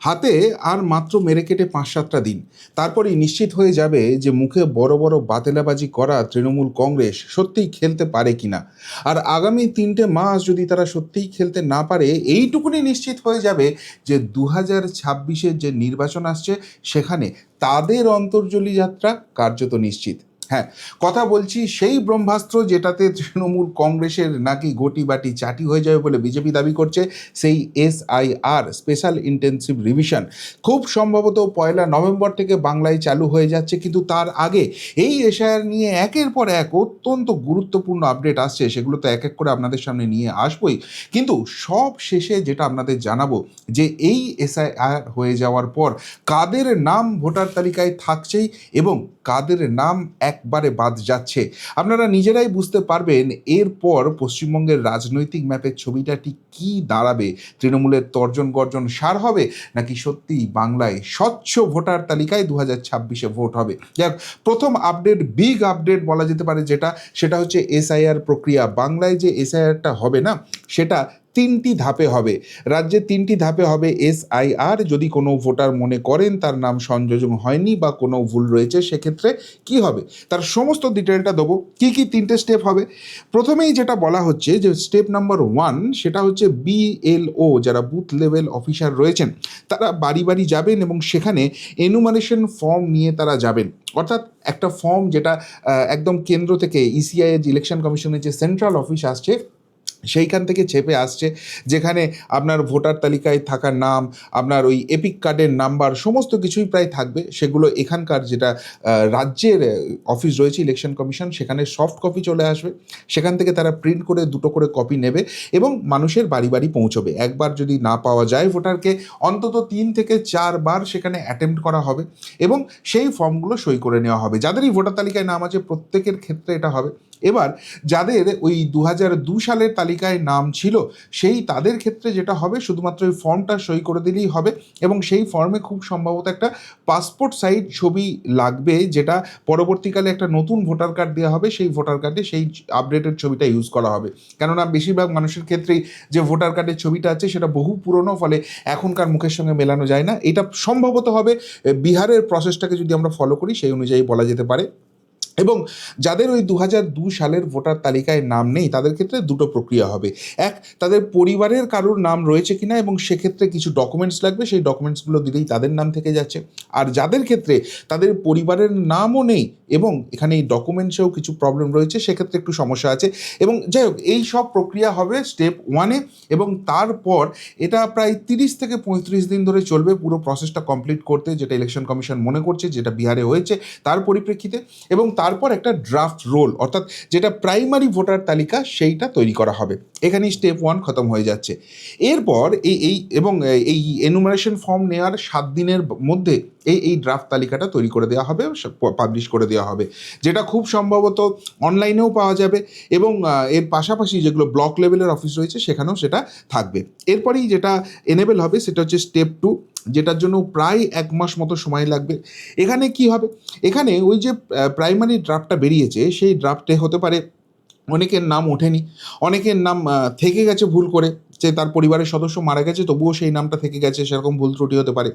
হাতে আর মাত্র মেরে কেটে পাঁচ সাতটা দিন। তারপরেই নিশ্চিত হয়ে যাবে যে মুখে বড় বড় বাতেলাবাজি করা তৃণমূল কংগ্রেস সত্যিই খেলতে পারে কিনা। আর আগামী তিনটে মাস যদি তারা সত্যিই খেলতে না পারে, এইটুকুনি নিশ্চিত হয়ে যাবে যে দু হাজার ছাব্বিশের যে নির্বাচন আসছে, সেখানে তাদের অন্তর্জলী যাত্রা কার্যত নিশ্চিত। হ্যাঁ কথা বলছি সেই ব্রহ্মাস্ত্র যেটাতে তৃণমূল কংগ্রেসের নাকি গটি বাটি চাটি হয়ে যাবে বলে বিজেপি দাবি করছে, সেই এসআইআর স্পেশাল ইন্টেন্সিভ রিভিশন খুব সম্ভবত পয়লা নভেম্বর থেকে বাংলায় চালু হয়ে যাচ্ছে, কিন্তু তার আগে এই এসআইআর নিয়ে একের পর এক অত্যন্ত গুরুত্বপূর্ণ আপডেট আসছে, সেগুলো তো এক এক করে আপনাদের সামনে নিয়ে আসবই। কিন্তু সব শেষে যেটা আপনাদের জানাব, যে এই এসআইআর হয়ে যাওয়ার পর কাদের নাম ভোটার তালিকায় থাকছেই এবং কাদের নাম একবারে বাদ যাচ্ছে। আপনারা নিজেরাই বুঝতে পারবেন এরপর পশ্চিমবঙ্গের রাজনৈতিক ম্যাপের ছবিটা ঠিক কী দাঁড়াবে? তৃণমূলের তর্জন গর্জন সার হবে? নাকি সত্যিই বাংলায় স্বচ্ছ ভোটার তালিকায় দু হাজার ছাব্বিশে ভোট হবে? যাক, প্রথম আপডেট, বিগ আপডেট বলা যেতে পারে যেটা, সেটা হচ্ছে এসআইআর প্রক্রিয়া। বাংলায় যে এসআইআরটা হবে না, সেটা তিনটি ধাপে হবে। রাজ্যে তিনটি ধাপে হবে এসআইআর যদি কোনো ভোটার মনে করেন তার নাম সংযোজন হয়নি বা কোনো ভুল রয়েছে, সেক্ষেত্রে কি হবে? তার সমস্ত ডিটেলটা দেবো। কী কী তিনটে স্টেপ হবে? প্রথমেই যেটা বলা হচ্ছে যে স্টেপ নাম্বার ওয়ান সেটা হচ্ছে বিএলও যারা বুথ লেভেল অফিসার রয়েছেন, তারা বাড়ি বাড়ি যাবেন এবং সেখানে এনুমারেশন ফর্ম নিয়ে তারা যাবেন। অর্থাৎ একটা ফর্ম যেটা একদম কেন্দ্র থেকে ইসিআই ইলেকশন কমিশনের যে সেন্ট্রাল অফিস আসছে সেইখান থেকে চেপে আসছে, যেখানে আপনার ভোটার তালিকায় থাকার নাম, আপনার ওই এপিক কার্ডের নাম্বার সমস্ত কিছুই প্রায় থাকবে। সেগুলো এখানকার যেটা রাজ্যের অফিস রয়েছে ইলেকশন কমিশন সেখানে সফট কপি চলে আসবে। সেখান থেকে তারা প্রিন্ট করে, দুটো করে কপি নেবে এবং মানুষের বাড়ি বাড়ি পৌঁছবে। একবার যদি না পাওয়া যায় ভোটারকে, অন্তত তিন থেকে চারবার সেখানে অ্যাটেম্প্ট করা হবে এবং সেই ফর্মগুলো সই করে নেওয়া হবে। যাদেরই ভোটার তালিকায় নাম আছে, প্রত্যেকের ক্ষেত্রে এটা হবে। এবার যাদের ওই দু দু সালের তালিকায় নাম ছিল, সেই তাদের ক্ষেত্রে যেটা হবে, শুধুমাত্র ওই ফর্মটা সই করে দিলেই হবে এবং সেই ফর্মে খুব সম্ভবত একটা পাসপোর্ট সাইজ ছবি লাগবে, যেটা পরবর্তীকালে একটা নতুন ভোটার কার্ড দেওয়া হবে, সেই ভোটার কার্ডে সেই আপডেটেড ছবিটা ইউজ করা হবে। কেননা বেশিরভাগ মানুষের ক্ষেত্রেই যে ভোটার কার্ডের ছবিটা আছে, সেটা বহু পুরনো, ফলে এখনকার মুখের সঙ্গে মেলানো যায় না। এটা সম্ভবত হবে বিহারের প্রসেসটাকে যদি আমরা ফলো করি, সেই অনুযায়ী বলা যেতে পারে। এবং যাদের ওই দু দু সালের ভোটার তালিকায় নাম নেই, তাদের ক্ষেত্রে দুটো প্রক্রিয়া হবে। এক, তাদের পরিবারের কারোর নাম রয়েছে কিনা এবং সেক্ষেত্রে কিছু ডকুমেন্টস লাগবে, সেই ডকুমেন্টসগুলো দিলেই তাদের নাম থেকে যাচ্ছে। আর যাদের ক্ষেত্রে তাদের পরিবারের নামও নেই এবং এখানে এই ডকুমেন্টসেও কিছু প্রবলেম রয়েছে, সেক্ষেত্রে একটু সমস্যা আছে। এবং যাই হোক, এই সব প্রক্রিয়া হবে স্টেপ ওয়ানে এবং তারপর এটা প্রায় তিরিশ থেকে পঁয়ত্রিশ দিন ধরে চলবে। পুরো প্রসেসটা কমপ্লিট করতে, যেটা ইলেকশন কমিশন মনে করছে, যেটা বিহারে হয়েছে, তার পরিপ্রেক্ষিতে। এবং তারপর একটা ড্রাফট রোল অর্থাৎ যেটা প্রাইমারি ভোটার তালিকা সেইটা তৈরি করা হবে। এখানেই স্টেপ ওয়ান খতম হয়ে যাচ্ছে। এরপর এই এই এবং এই এনুমারেশন ফর্ম নেওয়ার সাত দিনের মধ্যে এই এই ড্রাফট তালিকাটা তৈরি করে দেওয়া হবে পাবলিশ করে দেওয়া হবে। যেটা খুব সম্ভবত অনলাইনেও পাওয়া যাবে এবং এর পাশাপাশি যেগুলো ব্লক লেভেলের অফিস রয়েছে সেখানেও সেটা থাকবে। এরপরেই যেটা এনেবেল হবে সেটা হচ্ছে স্টেপ টু যেটার জন্য প্রায় এক মাস মতো সময় লাগবে। এখানে কি হবে? এখানে ওই যে প্রাইমারি ড্রাফটটা বেরিয়েছে, সেই ড্রাফটে হতে পারে অনেকের নাম ওঠেনি, অনেকের নাম থেকে গেছে ভুল করে। যে তার পরিবারের সদস্য মারা গেছে, তবুও সেই নামটা থেকে গেছে, সেরকম ভুল ত্রুটি হতে পারে।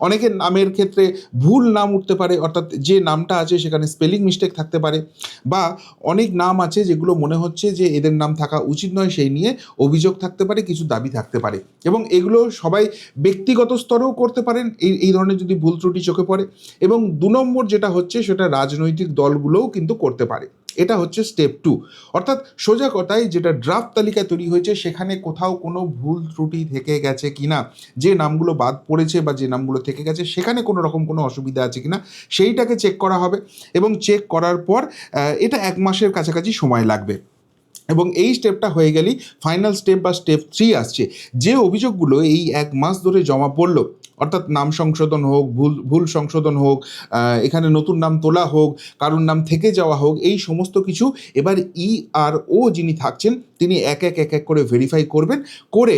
অনেকের নামের ক্ষেত্রে ভুল নাম উঠতে পারে, অর্থাৎ যে নামটা আছে সেখানে স্পেলিং মিস্টেক থাকতে পারে, বা অনেক নাম আছে যেগুলো মনে হচ্ছে যে এদের নাম থাকা উচিত নয়, সেই নিয়ে অভিযোগ থাকতে পারে, কিছু দাবি থাকতে পারে। এবং এগুলো সবাই ব্যক্তিগত স্তরেও করতে পারেন, এই এই ধরনের যদি ভুল ত্রুটি চোখে পড়ে। এবং দু নম্বর যেটা হচ্ছে, সেটা রাজনৈতিক দলগুলোও কিন্তু করতে পারে। এটা হচ্ছে স্টেপ টু অর্থাৎ সোজা কথায় যেটা ড্রাফট তালিকা তৈরি হয়েছে, সেখানে কোথাও কোনো ভুল ত্রুটি থেকে গেছে কিনা, যে নামগুলো বাদ পড়েছে বা যে নামগুলো থেকে গেছে, সেখানে কোনো রকম কোনো অসুবিধা আছে কিনা, সেইটাকে চেক করা হবে এবং চেক করার পর এটা এক মাসের কাছাকাছি সময় লাগবে। এবং এই স্টেপটা হয়ে গেলেই ফাইনাল স্টেপ বা স্টেপ থ্রি আসছে। যে অভিযোগগুলো এই এক মাস ধরে জমা পড়ল অর্থাৎ নাম সংশোধন হোক, ভুল ভুল সংশোধন হোক এখানে নতুন নাম তোলা হোক, কারোর নাম থেকে যাওয়া হোক, এই সমস্ত কিছু এবার ই আর ও যিনি থাকছেন তিনি এক এক এক এক করে ভেরিফাই করবেন, করে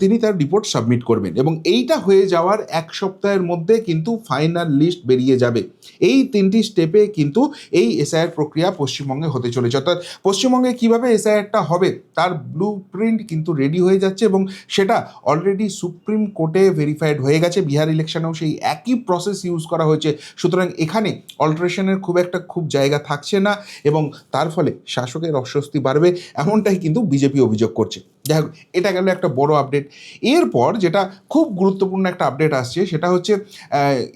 তিনি তার রিপোর্ট সাবমিট করবেন। এবং এইটা হয়ে যাওয়ার এক সপ্তাহের মধ্যে কিন্তু ফাইনাল লিস্ট বেরিয়ে যাবে। এই তিনটি স্টেপে কিন্তু এই এসআইআর প্রক্রিয়া পশ্চিমবঙ্গে হতে চলেছে। অর্থাৎ পশ্চিমবঙ্গে কীভাবে এসআইআরটা হবে, তার ব্লু প্রিন্ট কিন্তু রেডি হয়ে যাচ্ছে এবং সেটা অলরেডি সুপ্রিম কোর্টে ভেরিফাইড হয়ে গেছে। বিহার ইলেকশনেও সেই একই প্রসেস ইউজ করা হয়েছে। সুতরাং এখানে অল্টারেশনের খুব একটা খুব জায়গা থাকছে না এবং তার ফলে শাসকের অস্বস্তি বাড়বে, এমনটাই কিন্তু বিজেপি অভিযোগ করছে। যাই হোক, এটা গেল একটা বড় আপডেট এরপর যেটা খুব গুরুত্বপূর্ণ একটা আপডেট আসছে, সেটা হচ্ছে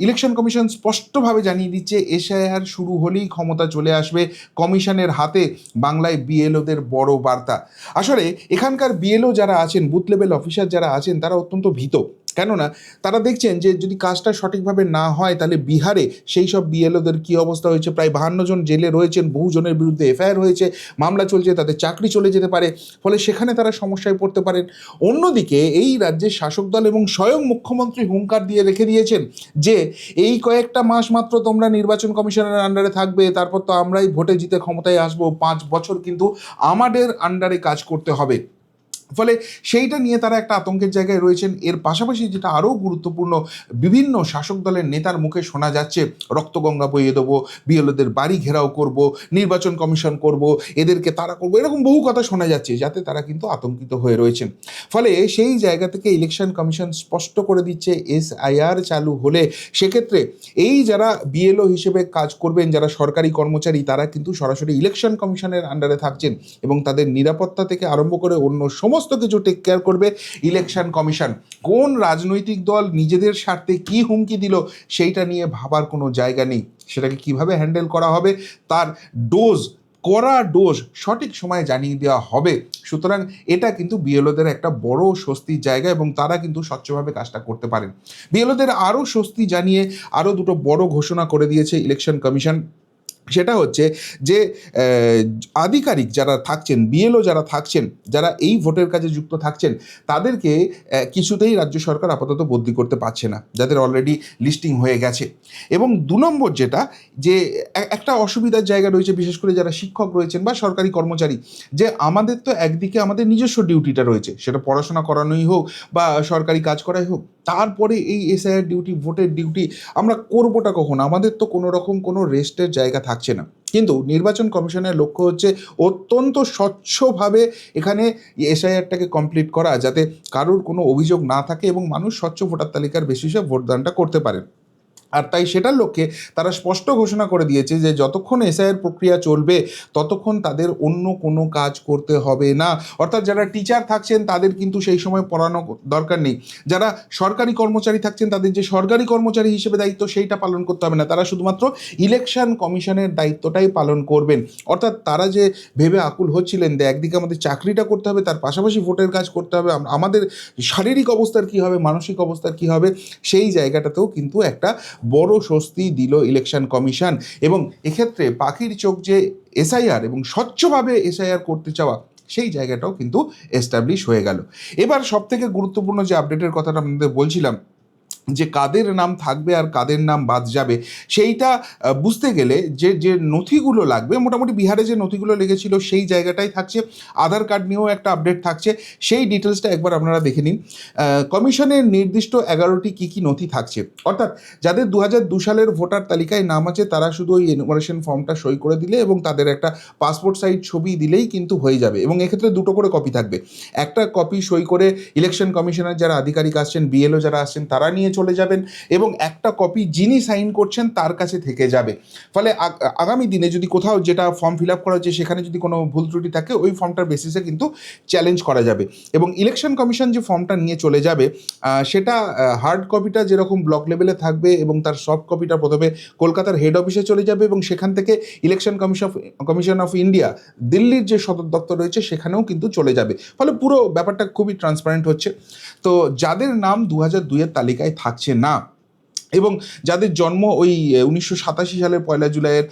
ইলেকশন কমিশন স্পষ্টভাবে জানিয়ে দিচ্ছে, এসআইআর শুরু হলেই ক্ষমতা চলে আসবে কমিশনের হাতে। বাংলায় বিএলওদের বড় বার্তা। আসলে এখানকার বিএলও যারা আছেন বুথ লেভেল অফিসার যারা আছেন, তারা অত্যন্ত ভীত। কেননা তারা দেখছেন যে যদি কাজটা সঠিকভাবে না হয়, তাহলে বিহারে সেই সব বিএলওদের কী অবস্থা হয়েছে? প্রায় বাহান্ন জন জেলে রয়েছেন, বহুজনের বিরুদ্ধে এফআইআর হয়েছে, মামলা চলছে তাদের চাকরি চলে যেতে পারে, ফলে সেখানে তারা সমস্যায় পড়তে পারেন। অন্যদিকে এই রাজ্যের শাসক দল এবং স্বয়ং মুখ্যমন্ত্রী হুঙ্কার দিয়ে রেখে দিয়েছেন যে, এই কয়েকটা মাস মাত্র তোমরা নির্বাচন কমিশনের আন্ডারে থাকবে, তারপর তো আমরাই ভোটে জিতে ক্ষমতায় আসব, পাঁচ বছর কিন্তু আমাদের আন্ডারে কাজ করতে হবে। ফলে সেইটা নিয়ে তারা একটা আতঙ্কের জায়গায় রয়েছেন। এর পাশাপাশি যেটা আরও গুরুত্বপূর্ণ, বিভিন্ন শাসক দলের নেতার মুখে শোনা যাচ্ছে, রক্তগঙ্গা বইয়ে দেবো, বিএলওদের বাড়ি ঘেরাও করব, নির্বাচন কমিশন করব, এদেরকে তারা করব, এরকম বহু কথা শোনা যাচ্ছে যাতে তারা কিন্তু আতঙ্কিত হয়ে রয়েছেন। ফলে সেই জায়গা থেকে ইলেকশন কমিশন স্পষ্ট করে দিচ্ছে, এসআইআর চালু হলে সেক্ষেত্রে এই যারা বিএলও হিসেবে কাজ করবেন, যারা সরকারি কর্মচারী, তারা কিন্তু সরাসরি ইলেকশন কমিশনের আন্ডারে থাকছেন এবং তাদের নিরাপত্তা থেকে আরম্ভ করে অন্য সমস্ত কিছু টেক কেয়ার করবে ইলেকশন কমিশন কোন রাজনৈতিক দল নিজেদের স্বার্থে কি হুমকি দিল সেইটা নিয়ে ভাবার কোনো জায়গা নেই। সেটাকে কীভাবে হ্যান্ডেল করা হবে তার ডোজ করা ডোজ সঠিক সময়ে জানিয়ে দেওয়া হবে। সুতরাং এটা কিন্তু বিএলওদের একটা বড় স্বস্তির জায়গা এবং তারা কিন্তু স্বচ্ছভাবে কাজটা করতে পারেন। বিএলওদের আরও স্বস্তি জানিয়ে আরও দুটো বড় ঘোষণা করে দিয়েছে ইলেকশন কমিশন সেটা হচ্ছে যে আধিকারিক যারা থাকছেন বিএলও যারা থাকছেন, যারা এই ভোটের কাজে যুক্ত থাকছেন, তাদেরকে কিছুতেই রাজ্য সরকার আপাতত বদলি করতে পারছে না, যাদের অলরেডি লিস্টিং হয়ে গেছে। এবং দু নম্বর যেটা, যে একটা অসুবিধার জায়গা রয়েছে, বিশেষ করে যারা শিক্ষক রয়েছেন বা সরকারি কর্মচারী, যে আমাদের তো একদিকে আমাদের নিজস্ব ডিউটিটা রয়েছে, সেটা পড়াশোনা করানোই হোক বা সরকারি কাজ করাই হোক। তারপরে এই এসআইআর ডিউটি ভোটের ডিউটি আমরা করবোটা কখন? আমাদের তো কোনো রকম কোনো রেস্টের জায়গা থাকছে না। কিন্তু নির্বাচন কমিশনের লক্ষ্য হচ্ছে অত্যন্ত স্বচ্ছভাবে এখানে এসআইআরটাকে কমপ্লিট করা, যাতে কারোর কোনো অভিযোগ না থাকে এবং মানুষ স্বচ্ছ ভোটার তালিকার বেশি বেসিসে ভোটদানটা করতে পারেন আর তাই সেটার লক্ষ্যে তারা স্পষ্ট ঘোষণা করে দিয়েছে যে যতক্ষণ এসআইয়ের প্রক্রিয়া চলবে, ততক্ষণ তাদের অন্য কোনো কাজ করতে হবে না। অর্থাৎ যারা টিচার থাকছেন, তাদের কিন্তু সেই সময় পড়ানো দরকার নেই। যারা সরকারি কর্মচারী থাকছেন, তাদের যে সরকারি কর্মচারী হিসেবে দায়িত্ব সেইটা পালন করতে হবে না। তারা শুধুমাত্র ইলেকশন কমিশনের দায়িত্বটাই পালন করবেন। অর্থাৎ তারা যে ভেবে আকুল হচ্ছিলেন যে একদিকে আমাদের চাকরিটা করতে হবে, তার পাশাপাশি ভোটের কাজ করতে হবে আমাদের শারীরিক অবস্থার কী হবে, মানসিক অবস্থার কী হবে, সেই জায়গাটাতেও কিন্তু একটা বড় স্বস্তি দিল ইলেকশন কমিশন এবং এক্ষেত্রে পাখির চোখ যে এসআইআর এবং স্বচ্ছভাবে এসআইআর করতে চাওয়া, সেই জায়গাটাও কিন্তু এস্টাবলিশ হয়ে গেল। এবার সবথেকে গুরুত্বপূর্ণ যে আপডেটের কথাটা আপনাদের বলছিলাম যে কাদের নাম থাকবে আর কাদের নাম বাদ যাবে, সেইটা বুঝতে গেলে যে যে নথিগুলো লাগবে, মোটামুটি বিহারে যে নথিগুলো লেগেছিল সেই জায়গাটাই থাকছে। আধার কার্ড নিয়েও একটা আপডেট থাকছে। সেই ডিটেলসটা একবার আপনারা দেখে নিন। কমিশনের নির্দিষ্ট এগারোটি কী কী নথি থাকছে? অর্থাৎ যাদের দু দু সালের ভোটার তালিকায় নাম আছে, তারা শুধু ওই এনুমারেশন ফর্মটা সই করে দিলে এবং তাদের একটা পাসপোর্ট সাইজ ছবি দিলেই কিন্তু হয়ে যাবে এবং এক্ষেত্রে দুটো করে কপি থাকবে। একটা কপি সই করে ইলেকশন কমিশনের যারা আধিকারিক আসছেন বিএলও যারা আসছেন, তারা নিয়ে চলে যাবেন এবং একটা কপি যিনি সাইন করছেন তার কাছে থেকে যাবে। ফলে আগ- আগামী দিনে যদি কোথাও যেটা ফর্ম ফিল আপ করা হচ্ছে সেখানে যদি কোনো ভুল ত্রুটি থাকে, ওই ফর্মটার বেসিসে কিন্তু চ্যালেঞ্জ করা যাবে। এবং ইলেকশন কমিশন যে ফর্মটা নিয়ে চলে যাবে সেটা হার্ড কপিটা যেরকম ব্লক লেভেলে থাকবে এবং তার সফট কপিটা প্রথমে কলকাতার হেড অফিসে চলে যাবে এবং সেখান থেকে election commission commission of India দিল্লির যে সদর দপ্তর রয়েছে সেখানেও কিন্তু চলে যাবে। ফলে পুরো ব্যাপারটা খুবই ট্রান্সপারেন্ট হচ্ছে। তো যাদের নাম দু হাজার দুইয়ের তালিকায় থাকছে না। এবং যাদের জন্ম ওই উনিশশো সাতাশি সালের পয়লা জুলাইয়ের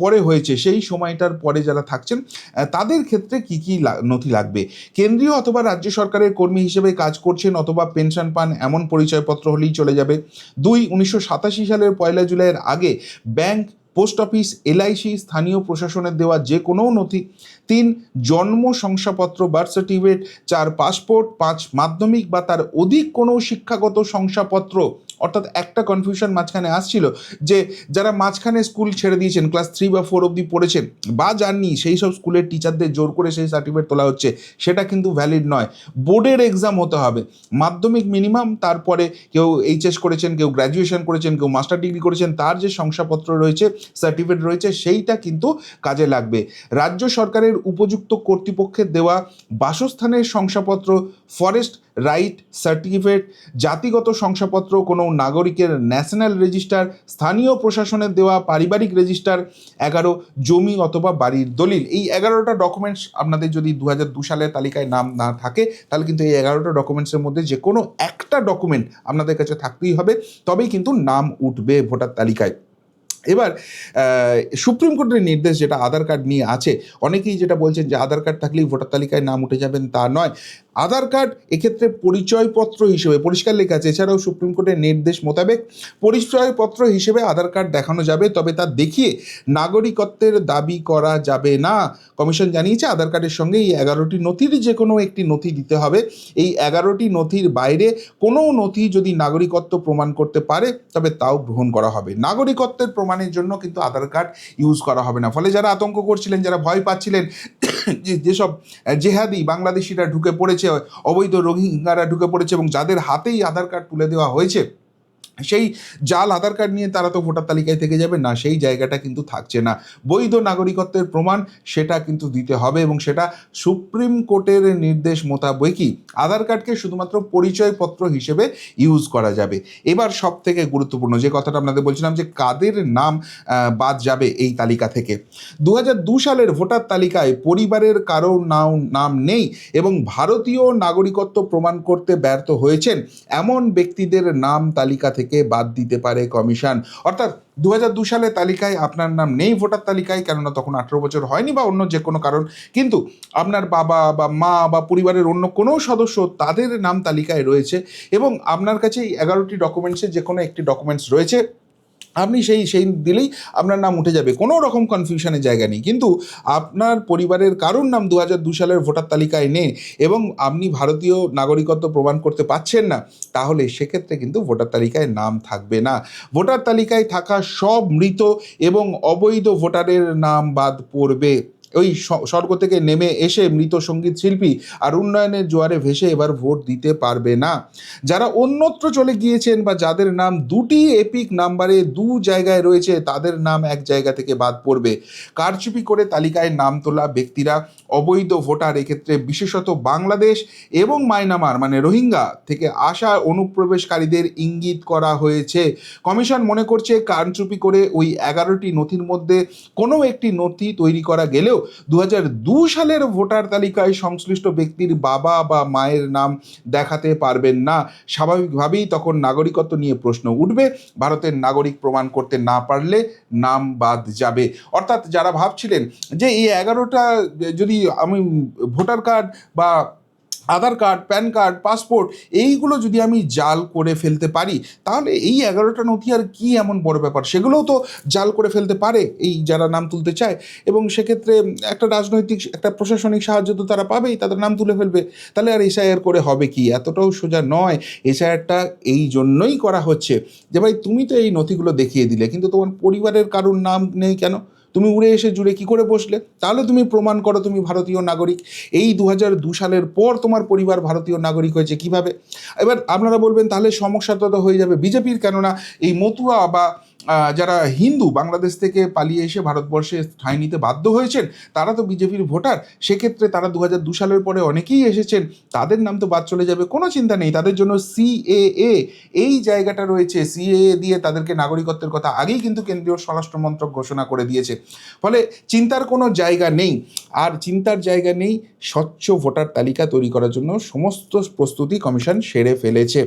পরে হয়েছে, সেই সময়টার পরে যারা থাকছেন তাদের ক্ষেত্রে কি কি নথি লাগবে? কেন্দ্রীয় অথবা রাজ্য সরকারের কর্মী হিসেবে কাজ করছেন অথবা পেনশন পান এমন পরিচয়পত্র হলেই চলে যাবে। দুই, উনিশশো সাতাশি সালের পয়লা জুলাইয়ের আগে ব্যাংক পোস্ট অফিস, এলআইসি, স্থানীয় প্রশাসনের দেওয়া যে কোনো নথি, তিন, জন্ম শংসাপত্র বার্থ সার্টিফিকেট চার পাসপোর্ট পাঁচ, মাধ্যমিক বা তার অধিক কোনো শিক্ষাগত শংসাপত্র অর্থাৎ একটা কনফিউশন মাঝখানে আসছিল যে যারা মাঝখানে স্কুল ছেড়ে দিয়েছেন ক্লাস থ্রি বা ফোর অবধি পড়েছেন বা যাননি সেই সব স্কুলের টিচারদের জোর করে সেই সার্টিফিকেট তোলা হচ্ছে, সেটা কিন্তু ভ্যালিড নয়। বোর্ডের এক্সাম হতে হবে। মাধ্যমিক মিনিমাম তারপরে কেউ এইচএস করেছেন, কেউ গ্র্যাজুয়েশন করেছেন, কেউ মাস্টার ডিগ্রি করেছেন, তার যে শংসাপত্র রয়েছে সার্টিফিকেট রয়েছে, সেইটা কিন্তু কাজে লাগবে। রাজ্য সরকারের উপযুক্ত কর্তৃপক্ষের দেওয়া বাসস্থানের শংসাপত্র ফরেস্ট রাইট সার্টিফিকেট জাতিগত শংসাপত্র, কোনো নাগরিকের ন্যাশনাল রেজিস্টার স্থানীয় প্রশাসনের দেওয়া পারিবারিক রেজিস্টার এগারো জমি অথবা বাড়ির দলিল। এই এগারোটা ডকুমেন্টস আপনাদের যদি দু হাজার দু সালের তালিকায় নাম না থাকে, তাহলে কিন্তু এই এগারোটা ডকুমেন্টসের মধ্যে যে কোনো একটা ডকুমেন্ট আপনাদের কাছে থাকতেই হবে, তবেই কিন্তু নাম উঠবে ভোটার তালিকায়। এবার সুপ্রিম কোর্টের নির্দেশ যেটা আধার কার্ড নিয়ে আছে, অনেকেই যেটা বলছেন যে আধার কার্ড থাকলেই ভোটার তালিকায় নাম উঠে যাবেন তা নয়। আধার কার্ড এক্ষেত্রে পরিচয়পত্র হিসেবে, পরিষ্কার লেখা আছে। এছাড়াও সুপ্রিম কোর্টের নির্দেশ মোতাবেক পরিচয়পত্র হিসেবে আধার কার্ড দেখানো যাবে, তবে তা দেখিয়ে নাগরিকত্বের দাবি করা যাবে না। কমিশন জানিয়েছে, আধার কার্ডের সঙ্গে এই এগারোটি নথির যে কোনো একটি নথি দিতে হবে। এই এগারোটি নথির বাইরে কোনো নথি যদি নাগরিকত্ব প্রমাণ করতে পারে, তবে তাও গ্রহণ করা হবে। নাগরিকত্বের প্রমাণের জন্য কিন্তু আধার কার্ড ইউজ করা হবে না। ফলে যারা আতঙ্ক করছিলেন, যারা ভয় পাচ্ছিলেন যেসব জেহাদি বাংলাদেশিরা ঢুকে পড়েছে, অবৈধ রোহিঙ্গারা ঢুকে পড়েছে এবং যাদের হাতেই আধার কার্ড তুলে দেওয়া হয়েছে সেই জাল আধার কার্ড নিয়ে তারা তো ভোটার তালিকায় থেকে যাবে, না সেই জায়গাটা কিন্তু থাকছে না। বৈধ নাগরিকত্বের প্রমাণ সেটা কিন্তু দিতে হবে এবং সেটা সুপ্রিম কোর্টের নির্দেশ মোতাবেকই আধার কার্ডকে শুধুমাত্র পরিচয়পত্র হিসেবে ইউজ করা যাবে। এবার সব থেকে গুরুত্বপূর্ণ যে কথাটা আপনাদের বলছিলাম যে কাদের নাম বাদ যাবে এই তালিকা থেকে। দু সালের ভোটার তালিকায় পরিবারের কারও নাম নাম নেই এবং ভারতীয় নাগরিকত্ব প্রমাণ করতে ব্যর্থ হয়েছেন এমন ব্যক্তিদের নাম তালিকা থেকে বাদ দিতে পারে কমিশন। অর্থাৎ দু হাজার দু সালের তালিকায় আপনার নাম নেই ভোটার তালিকায়, কেননা তখন আঠেরো বছর হয়নি বা অন্য যে কোনো কারণ। কিন্তু আপনার বাবা বা মা বা পরিবারের অন্য কোনো সদস্য তাদের নাম তালিকায় রয়েছে এবং আপনার কাছে এই এগারোটি ডকুমেন্টসের যে কোনো একটি ডকুমেন্টস রয়েছে। আপনি সেই সেই দিলেই আপনার নাম উঠে যাবে। কোনো রকম কনফিউশনের জায়গা নেই। কিন্তু আপনার পরিবারের কারুর নাম দু হাজার দু সালের ভোটার তালিকায় নেই এবং আপনি ভারতীয় নাগরিকত্ব প্রমাণ করতে পাচ্ছেন না, তাহলে সেক্ষেত্রে কিন্তু ভোটার তালিকায় নাম থাকবে না। ভোটার তালিকায় থাকা সব মৃত এবং অবৈধ ভোটারের নাম বাদ পড়বে। ওই স্বর্গ থেকে নেমে এসে মৃত সংগীত শিল্পী আর উন্নয়নের জোয়ারে ভেসে এবার ভোট দিতে পারবে না। যারা অন্যত্র চলে গিয়েছেন বা যাদের নাম দুটি এপিক নাম্বারে দু জায়গায় রয়েছে, তাদের নাম এক জায়গা থেকে বাদ পড়বে। কারচুপি করে তালিকায় নাম তোলা ব্যক্তিরা অবৈধ ভোটার এক্ষেত্রে বিশেষত বাংলাদেশ এবং মায়ানমার মানে রোহিঙ্গা থেকে আসা অনুপ্রবেশকারীদের ইঙ্গিত করা হয়েছে। কমিশন মনে করছে কারচুপি করে ওই এগারোটি নথির মধ্যে কোনো একটি নথি তৈরি করা গেলেও দু সালের ভোটার তালিকায় সংশ্লিষ্ট ব্যক্তির বাবা বা মায়ের নাম দেখাতে পারবেন না। স্বাভাবিকভাবেই তখন নাগরিকত্ব নিয়ে প্রশ্ন উঠবে। ভারতের নাগরিক প্রমাণ করতে না পারলে নাম বাদ যাবে। অর্থাৎ যারা ভাবছিলেন যে এই এগারোটা যদি আমি ভোটার কার্ড বা Aadhaar card, PAN card, passport এইগুলো যদি আমি জাল করে ফেলতে পারি, তাহলে এই এগারোটা নথি আর কি এমন বড় ব্যাপার? সেগুলোও তো জাল করে ফেলতে পারে এই যারা নাম তুলতে চায়। এবং সেক্ষেত্রে একটা রাজনৈতিক, একটা প্রশাসনিক সাহায্য তো তারা পাবেই, তাদের নাম তুলে ফেলবে। তাহলে আর এসআইআর করে হবে কি? এতটাও সোজা নয়। এসআইআরটা এই জন্যই করা হচ্ছে যে, ভাই তুমি তো এই নথিগুলো দেখিয়ে দিলে, কিন্তু তোমার পরিবারের কারোর নাম নেই কেন? তুমি উড়ে এসে জুড়ে কি করে বসলে? তাহলে তুমি প্রমাণ করো তুমি ভারতীয় নাগরিক। এই দু দু সালের পর তোমার পরিবার ভারতীয় নাগরিক হয়েছে কীভাবে? এবার আপনারা বলবেন, তাহলে সমস্যা তো হয়ে যাবে। বিজেপির কেননা এই মতুয়া বা যারা হিন্দু বাংলাদেশ থেকে পালিয়ে এসে ভারতবর্ষে ঠাঁই নিতে বাধ্য হয়েছেন, তারা তো বিজেপির ভোটার। সেক্ষেত্রে তারা দু হাজার দু সালের পরে অনেকেই এসেছেন। তাদের নাম তো বাদ চলে যাবে, কোনো চিন্তা নেই। তাদের জন্য সিএএ এই জায়গাটা রয়েছে। সিএএ দিয়ে তাদেরকে নাগরিকত্বের কথা আগেই কিন্তু কেন্দ্রীয় স্বরাষ্ট্র মন্ত্রক ঘোষণা করে দিয়েছে। ফলে চিন্তার কোনো জায়গা নেই। আর চিন্তার জায়গা নেই স্বচ্ছ ভোটার তালিকা তৈরি করার জন্য। সমস্ত প্রস্তুতি কমিশন সেরে ফেলেছে।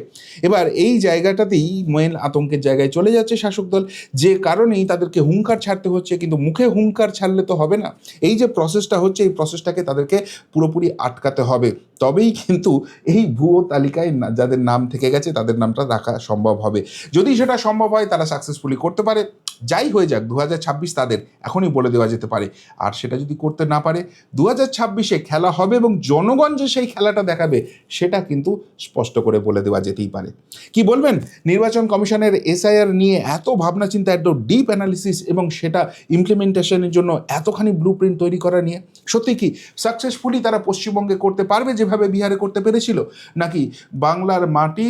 এবার এই জায়গাটাতেই মেন আতঙ্কের জায়গায় চলে যাচ্ছে শাসক দল। যে কারণেই তাদেরকে হুঙ্কার ছাড়তে হচ্ছে, কিন্তু মুখে হুঙ্কার ছাড়লে তো হবে না। এই যে প্রসেসটা হচ্ছে, এই প্রসেসটাকে তাদেরকে পুরোপুরি আটকাতে হবে। তবেই কিন্তু এই ভুয়ো তালিকায় যাদের নাম থেকে গেছে, তাদের নামটা রাখা সম্ভব হবে। যদি সেটা সম্ভব হয়, তারা সাকসেসফুলি করতে পারে। যাই হয়ে যাক দু তাদের এখনই বলে দেওয়া যেতে পারে। আর সেটা যদি করতে না পারে দু ছাব্বিশে খেলা হবে এবং জনগণ যে সেই খেলাটা দেখাবে, সেটা কিন্তু স্পষ্ট করে বলে দেওয়া যেতেই পারে। কি বলবেন? নির্বাচন কমিশনের এসআইআর নিয়ে এত ভাবনা চিন্তা এত ডিপ অ্যানালিসিস এবং সেটা ইমপ্লিমেন্টেশনের জন্য এতখানি ব্লু প্রিন্ট তৈরি করা নিয়ে, সত্যি কি সাকসেসফুলি তারা পশ্চিমবঙ্গে করতে পারবে যেভাবে বিহারে করতে পেরেছিল? নাকি বাংলার মাটি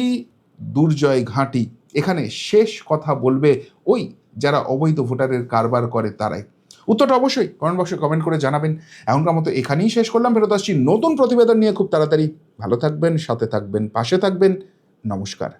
দুর্জয় ঘাঁটি, এখানে শেষ কথা বলবে ওই যারা অবৈধ ভোটারের কারবার করে তারাই। উত্তরটা অবশ্যই কমেন্ট বক্সে কমেন্ট করে জানাবেন। এখনকার মতো এখানেই শেষ করলাম। ফেরত আসছি নতুন প্রতিবেদন নিয়ে। খুব তাড়াতাড়ি ভালো থাকবেন, সাথে থাকবেন, পাশে থাকবেন। নমস্কার।